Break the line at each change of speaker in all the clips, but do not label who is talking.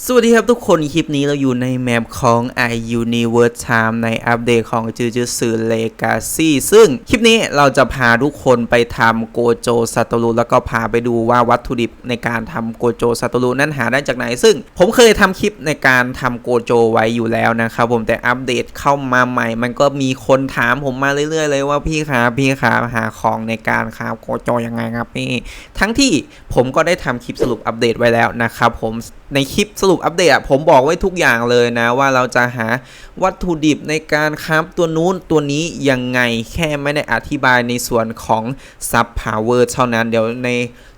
สวัสดีครับทุกคนคลิปนี้เราอยู่ในแมปของ i Universe Time ในอัปเดตของจูจูสือเลกาซี่ซึ่งคลิปนี้เราจะพาทุกคนไปทำโกโจซัตโตรุแล้วก็พาไปดูว่าวัตถุดิบในการทำโกโจซัตโตรุนั้นหาได้จากไหน ซึ่งผมเคยทำคลิปในการทำโกโจไว้อยู่แล้วนะครับผมแต่อัปเดตเข้ามาใหม่ มันก็มีคนถามผมมาเรื่อย ๆ เลยว่าพี่ครับพี่ครับหาของในการคราฟโกโจยังไงครับพี่ทั้งที่ผมก็ได้ทำคลิปสรุปอัปเดตไว้แล้วนะครับผมในคลิปสรุปอัปเดตอะผมบอกไว้ทุกอย่างเลยนะว่าเราจะหาวัตถุดิบในการคราฟตัวนู้นตัวนี้ยังไงแค่ไม่ได้อธิบายในส่วนของซับพาวเวอร์เท่านั้นเดี๋ยวใน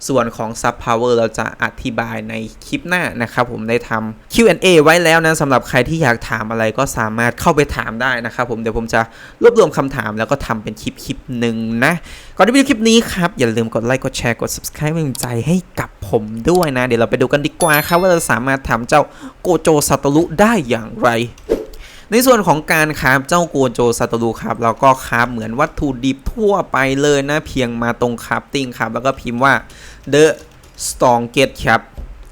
ส่วนของซับพาวเวอร์เราจะอธิบายในคลิปหน้านะครับผมได้ทำ Q&A ไว้แล้วนะสำหรับใครที่อยากถามอะไรก็สามารถเข้าไปถามได้นะครับผมเดี๋ยวผมจะรวบรวมคำถามแล้วก็ทำเป็นคลิปคลิปหนึ่งนะก่อนที่ไปดูคลิปนี้ครับ อย่าลืมกดไลค์กดแชร์กด subscribe เป็นใจให้กับผมด้วยนะ เดี๋ยวเราไปดูกันดีกว่าครับว่าเราสามารถทำเจ้าโกโจซัตโตรุได้อย่างไร ในส่วนของการคราฟเจ้าโกโจซัตโตรุครับเราก็คราฟเหมือนวัตถุดิบทั่วไปเลยนะเพียงมาตรงคราฟติ้งครับ แล้วก็พิมพ์ว่า the strongest ครับ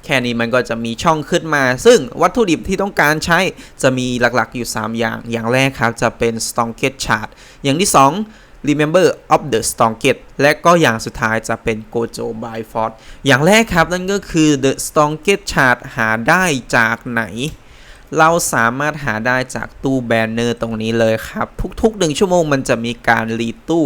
แค่นี้มันก็จะมีช่องขึ้นมา ซึ่งวัตถุดิบที่ต้องการใช้จะมีหลักๆอยู่ 3 อย่าง อย่างแรกครับจะเป็น s t r o n g e t chart อย่างที่ 2 remember of the strongest และก็อย่างสุดท้ายจะเป็น gojo by force อย่างแรกครับนั่นก็คือ the strongest chart หาได้จากไหน เราสามารถหาได้จากตู้แบนเนอร์ตรงนี้เลยครับ ทุกๆ1ชั่วโมงมันจะมีการรีตู้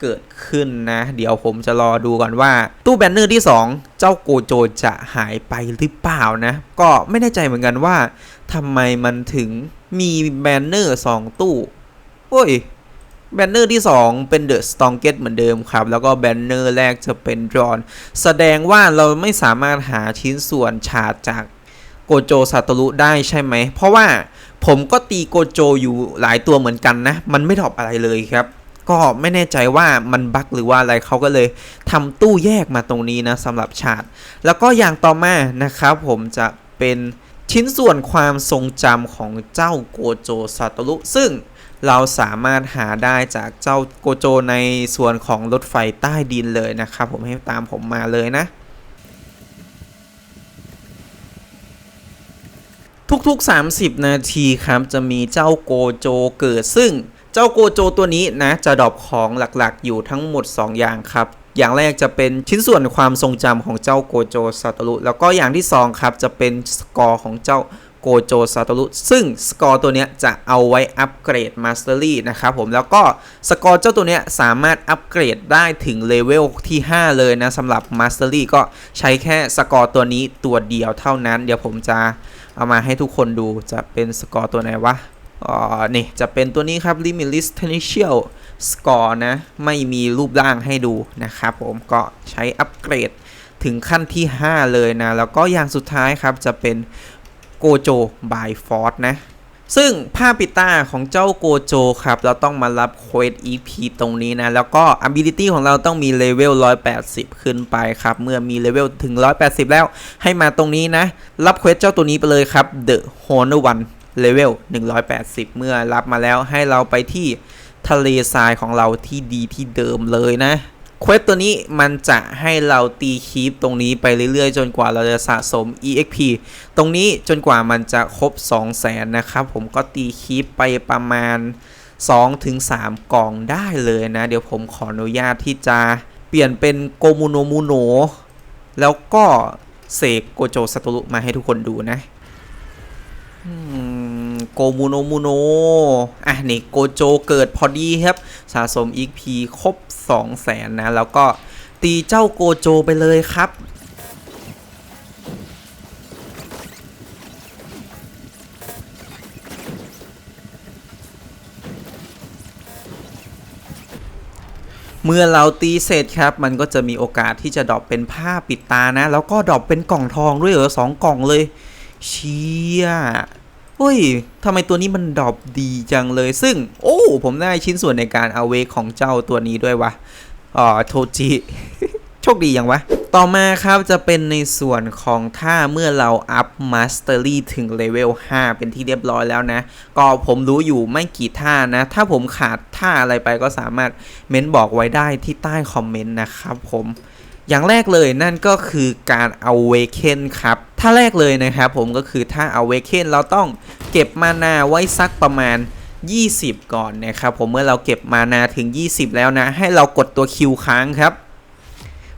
เกิดขึ้นนะ เดี๋ยวผมจะรอดูก่อนว่า ตู้แบนเนอร์ที่ 2 เจ้าโกโจจะหายไปหรือเปล่านะ ก็ไม่แน่ใจเหมือนกันว่าทำไมมันถึงมีแบนเนอร์ 2 ตู้ โอ้ย แบนเนอร์ที่ 2 เป็นเดอะสตองเกตเหมือนเดิมครับ แล้วก็แบนเนอร์แรกจะเป็นดรอน แสดงว่าเราไม่สามารถหาชิ้นส่วนฉาดจากโกโจซาโตรุได้ใช่ไหม เพราะว่าผมก็ตีโกโจอยู่หลายตัวเหมือนกันนะ มันไม่ดรอปอะไรเลยครับ ก็ไม่แน่ใจว่ามันบั๊กหรือว่าอะไรเขาก็เลยทำตู้แยกมาตรงนี้นะสำหรับฉาดแล้วก็อย่างต่อมานะครับผมจะเป็นชิ้นส่วนความทรงจำของเจ้าโกโจซาโตรุซึ่ง เราสามารถหาได้จากเจ้าโกโจในส่วนของรถไฟใต้ดินเลยนะครับ ผมให้ตามผมมาเลยนะ ทุกๆ 30 นาทีครับจะมีเจ้าโกโจเกิดซึ่งเจ้าโกโจตัวนี้นะ จะดรอปของหลักๆ อยู่ทั้งหมด 2 อย่างครับอย่างแรกจะเป็นชิ้นส่วนความทรงจำของเจ้าโกโจซาโตรุแล้วก็อย่างที่2ครับจะเป็นสกอร์ของเจ้า โกโจซาโตรุซึ่งสกอร์ตัวเนี้ยจะเอาไว้อัปเกรดมาสเตอรี่นะครับผมแล้วก็สกอร์เจ้าตัวเนี้ยสามารถอัปเกรดได้ถึงเลเวลที่ 5 เลยนะสำหรับมาสเตอรี่ก็ใช้แค่สกอร์ตัวนี้ตัวเดียวเท่านั้น เดี๋ยวผมจะเอามาให้ทุกคนดูจะเป็นสกอร์ตัวไหนวะอ๋อนี่จะเป็นตัวนี้ครับ Limitless Potential Score นะ ไม่มีรูปร่างให้ดูนะครับผมก็ใช้อัปเกรดถึงขั้นที่ 5 เลยนะ แล้วก็อย่างสุดท้ายครับจะเป็น โกโจ by Force นะ ซึ่งผ้าปิดตาของเจ้าโกโจครับ เราต้องมารับเควส EP ตรงนี้นะ แล้วก็ ability ของเราต้องมีเลเวล 180 ขึ้นไปครับ เมื่อมีเลเวลถึง 180 แล้วให้มาตรงนี้นะ รับเควสเจ้าตัวนี้ไปเลยครับ The Honor One เลเวล 180 เมื่อรับมาแล้วให้เราไปที่ทะเลทรายของเราที่ดีที่เดิมเลยนะ เควสตัวนี้มันจะให้เราตีคีปตรงนี้ไปเรื่อยๆ จนกว่าเราจะสะสม EXP ตรงนี้จนกว่ามันจะครบ 200,000นะครับ ผมก็ตีคีปไปประมาณ 2-3 กล่องได้เลยนะ เดี๋ยวผมขออนุญาตที่จะเปลี่ยนเป็นโกมูโนมูโน แล้วก็เสกโกโจสตุรุมาให้ทุกคนดูนะ โกมูโนมูโนอะนี่โกโจเกิดพอดีครับ สะสม XP ครบ 2 0 0แสนนะ แล้วก็ตีเจ้าโกโจไปเลยครับเมื่อเราตีเสร็จครับ มันก็จะมีโอกาสที่จะดรอปเป็นผ้าปิดตานะ แล้วก็ดรอปเป็นกล่องทองด้วยเหรอสองกล่องเลย เชี่ย เฮ้ยทำไมตัวนี้มันดรอปดีจังเลย ซึ่ง โอ้ ผมได้ชิ้นส่วนในการเอาเวกของเจ้าตัวนี้ด้วยวะอ๋อโทจิโชคดียังวะ ต่อมาครับจะเป็นในส่วนของท่าเมื่อเราอัพมาสเตอรี่ถึงเลเวล 5 เป็นที่เรียบร้อยแล้วนะ ก็ผมรู้อยู่ไม่กี่ท่านะ ถ้าผมขาดท่าอะไรไปก็สามารถเม้นบอกไว้ได้ที่ใต้คอมเมนต์นะครับผม อย่างแรกเลยนั่นก็คือการ awaken ครับ ถ้าแรกเลยนะครับผมก็คือถ้า awaken เราต้องเก็บมานาไว้สักประมาณ 20 ก่อนนะครับผมเมื่อเราเก็บมานาถึง 20 แล้วนะ ให้เรากดตัวคิวค้างครับ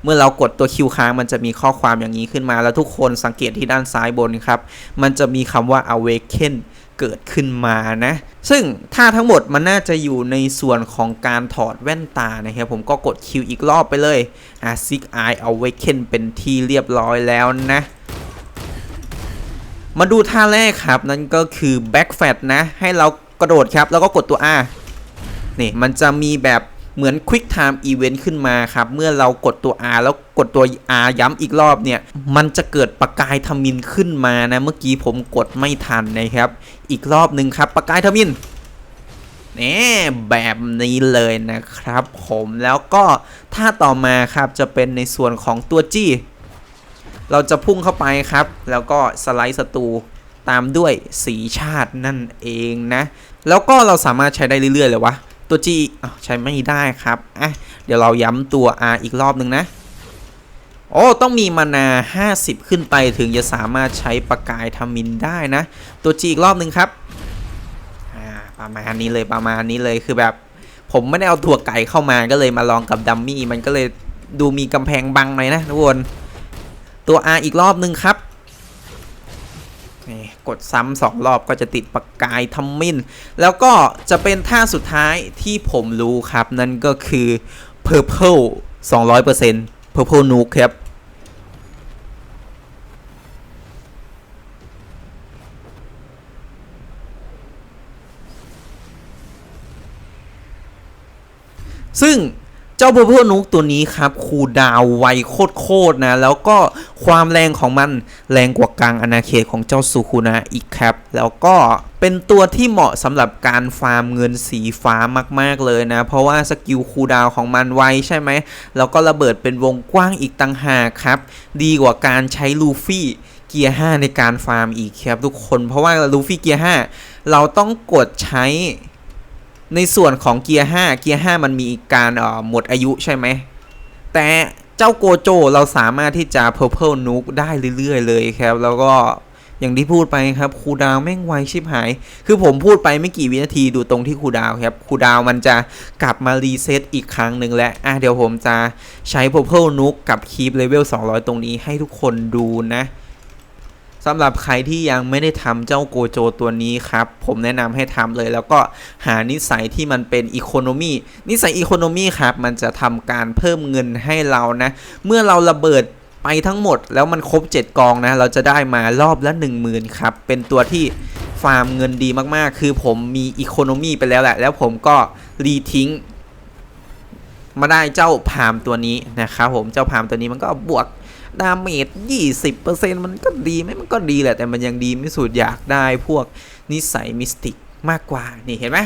เมื่อเรากดตัวคิวค้างมันจะมีข้อความอย่างนี้ขึ้นมา แล้วทุกคนสังเกตที่ด้านซ้ายบนครับ มันจะมีคำว่า awaken เกิดขึ้นมานะ ซึ่งถ้าทั้งหมดมันน่าจะอยู่ในส่วนของการถอดแว่นตานะครับผมก็กดคิวอีกรอบไปเลยอะ Six Eye Awaken เป็นที่เรียบร้อยแล้วนะมาดูท่าแรกครับ นั่นก็คือ Back Fat นะ ให้เรากระโดดครับ แล้วก็กดตัว R นี่มันจะมีแบบ เหมือน Quick Time Event ขึ้นมาครับ เมื่อเรากดตัว R แล้วกดตัว R ย้ำอีกรอบเนี่ย มันจะเกิดประกายทมินขึ้นมานะ เมื่อกี้ผมกดไม่ทันนะครับ อีกรอบหนึ่งครับ ประกายทมินนี่แบบนี้เลยนะครับผมแล้วก็ท่าต่อมาครับจะเป็นในส่วนของตัวจี้เราจะพุ่งเข้าไปครับ แล้วก็สไลด์ศัตรูตามด้วยสีชาตินั่นเองนะ แล้วก็เราสามารถใช้ได้เรื่อยๆเลยวะ ตัว G อ้าวใช้ไม่ได้ครับอะเดี๋ยวเราย้ำตัว R อีกรอบหนึ่งนะโอ้ต้องมีมานา 50 ขึ้นไปถึงจะสามารถใช้ประกายทมินได้นะ ตัว G อีกรอบหนึ่งครับอ่าประมาณนี้เลยประมาณนี้เลยคือแบบ ผมไม่ได้เอาถั่วไก่เข้ามาก็เลยมาลองกับดัมมี่มันก็เลยดูมีกำแพงบังหน่อยนะทุกคนตัว R อีกรอบหนึ่งครับ นี่กดซ้ำสองรอบก็จะติดประกายทำมินแล้วก็จะเป็นท่าสุดท้ายที่ผมรู้ครับ นั่นก็คือ Purple 200% Purple Nuke ครับซึ่ง เจ้า Purple Nuke ตัวนี้ครับคูดาวไวโคตรๆนะ แล้วก็ความแรงของมันแรงกว่ากลางอาณาเขตของเจ้าซูคูนะอีกครับ แล้วก็เป็นตัวที่เหมาะสำหรับการฟาร์มเงินสีฟ้ามาก ๆ เลยนะ เพราะว่าสกิลคูดาวของมันไวใช่ไหม แล้วก็ระเบิดเป็นวงกว้างอีกต่างหากครับ ดีกว่าการใช้ลูฟี่เกียร์ 5 ในการฟาร์มอีกครับทุกคน เพราะว่าลูฟี่เกียร์ 5 เราต้องกดใช้ ในส่วนของเกียร์5เกียร์5มันมีการหมดอายุใช่ไหม แต่เจ้าโกโจเราสามารถที่จะ Purple Nuke ได้เรื่อย ๆ เลยครับ แล้วก็อย่างที่พูดไปครับคูดาวแม่งไวชิบหาย คือผมพูดไปไม่กี่วินาทีดูตรงที่คูดาวครับคูดาวมันจะกลับมารีเซ็ตอีกครั้งหนึ่งและอะเดี๋ยวผมจะใช้ Purple Nuke กับคีปเลเวล200 ตรงนี้ให้ทุกคนดูนะ สำหรับใครที่ยังไม่ได้ทำเจ้าโกโจตัวนี้ครับ ผมแนะนำให้ทำเลย แล้วก็หานิสัยที่มันเป็นอีโคโนมีนิสัยอีโคโนมีครับ มันจะทำการเพิ่มเงินให้เรานะ เมื่อเราระเบิดไปทั้งหมดแล้วมันครบ 7 กองนะ เราจะได้มารอบละ 10,000 ครับ เป็นตัวที่ฟาร์มเงินดีมากๆ คือผมมีอีโคโนมีไปแล้วแหละ แล้วผมก็รีทิ้งมาได้เจ้าพามตัวนี้นะครับผมเจ้าพามตัวนี้มันก็บวก ดาเมจ20%มันก็ดีไหมมันก็ดีแหละแต่มันยังดีไม่สุดอยากได้พวกนิสัยมิสติกมากกว่านี่เห็นไหม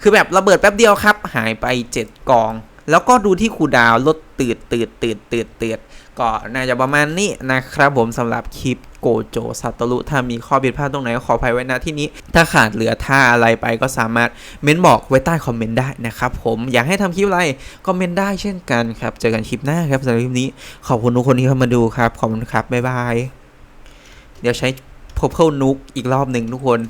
คือแบบระเบิดแป๊บเดียวครับ หายไป 7 กอง แล้วก็ดูที่คูดาวลดตืดตืดตืดตืดตืด ก็น่าจะประมาณนี้นะครับผมสำหรับคลิปโกโจซาโตรุถ้ามีข้อผิดพลาดตรงไหนขออภัยไว้ณที่นี้ ถ้าขาดเหลือท่าอะไรไปก็สามารถเม้นบอกไว้ใต้คอมเมนต์ได้นะครับผมอยากให้ทำคลิปอะไรคอมเมนต์ได้เช่นกันครับเจอกันคลิปหน้าครับสำหรับคลิปนี้ขอบคุณทุกคนที่เข้ามาดูครับขอบคุณครับบ๊ายบายเดี๋ยวใช้ Purple Nuke อีกรอบหนึ่งทุกคน